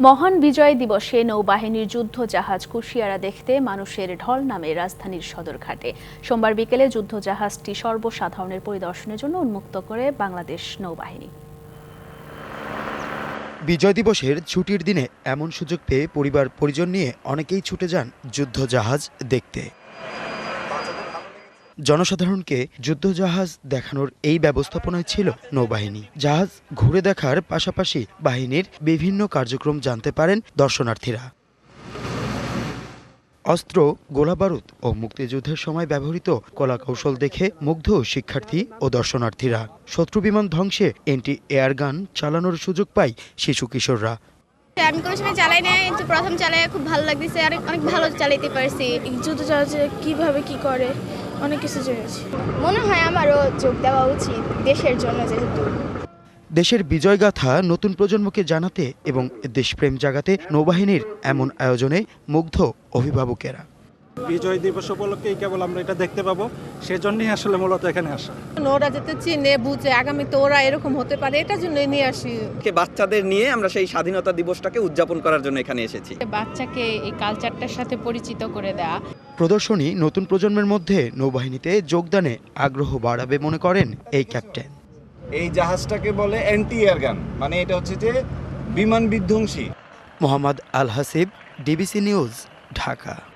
মহান বিজয় দিবসে নৌবাহিনীর যুদ্ধ জাহাজ কুশিয়ারা দেখতে মানুষের ঢল নামে রাজধানীর সদরঘাটে। সোমবার বিকেলে যুদ্ধ জাহাজটি সর্বসাধারণের পরিদর্শনের জন্য উন্মুক্ত করে বাংলাদেশ নৌবাহিনী। বিজয় দিবসের ছুটির দিনে এমন সুযোগ পেয়ে পরিবার পরিজন নিয়ে অনেকেই ছুটে যান যুদ্ধজাহাজ দেখতে। জনসাধারণকে যুদ্ধজাহাজ দেখানোর এই ব্যবস্থাপনায় ছিল নৌবাহিনী। জাহাজ ঘুরে দেখার পাশাপাশি বাহিনীর বিভিন্ন কার্যক্রম জানতে পারেন দর্শনার্থীরা। অস্ত্র, গোলাবারুদ ও মুক্তিযুদ্ধের সময় ব্যবহৃত কলা কৌশল দেখে মুগ্ধ শিক্ষার্থী ও দর্শনার্থীরা। শত্রু বিমান ধ্বংসে এন্টি এয়ারগান চালানোর সুযোগ পায় শিশু কিশোররা। আমি কোনো সময় চালাই কিন্তু প্রথম চালাই খুব ভালো লাগতেছে, আর অনেক ভালো চালাইতে পারছি। যুদ্ধ জাহাজে কীভাবে কি করে? অনেক কিছু জেনেছি। মনে হয় আমারও যোগ দেওয়া উচিত দেশের জন্য যেহেতু। দেশের বিজয়গাথা নতুন প্রজন্মকে জানাতে এবং দেশপ্রেম জাগাতে নৌবাহিনীর এমন আয়োজনে মুগ্ধ অভিভাবকেরা। বিজয় দিবস উপলক্ষেই কেবল আমরা এটা দেখতে পাবো সেজন্যই আসলে মূলত এখানে আসা। ওরা যাতে চিনে বুঝে আগামীতে ওরা এরকম হতে পারে এটার জন্য নিয়ে আসি। কে বাচ্চাদের নিয়ে আমরা সেই স্বাধীনতা দিবসটাকে উদযাপন করার জন্য এখানে এসেছি। বাচ্চাকে এই কালচারটার সাথে পরিচিত করে দেওয়া প্রদর্শনী নতুন প্রজন্মের মধ্যে নৌবাহিনীতে যোগদানে আগ্রহ বাড়াবে মনে করেন এই ক্যাপ্টেন। এই জাহাজটাকে বলে অ্যান্টি এয়ারগান মানে এটা হচ্ছে যে বিমান বিধ্বংসী। Mohammad Al Hasib DBC news Dhaka.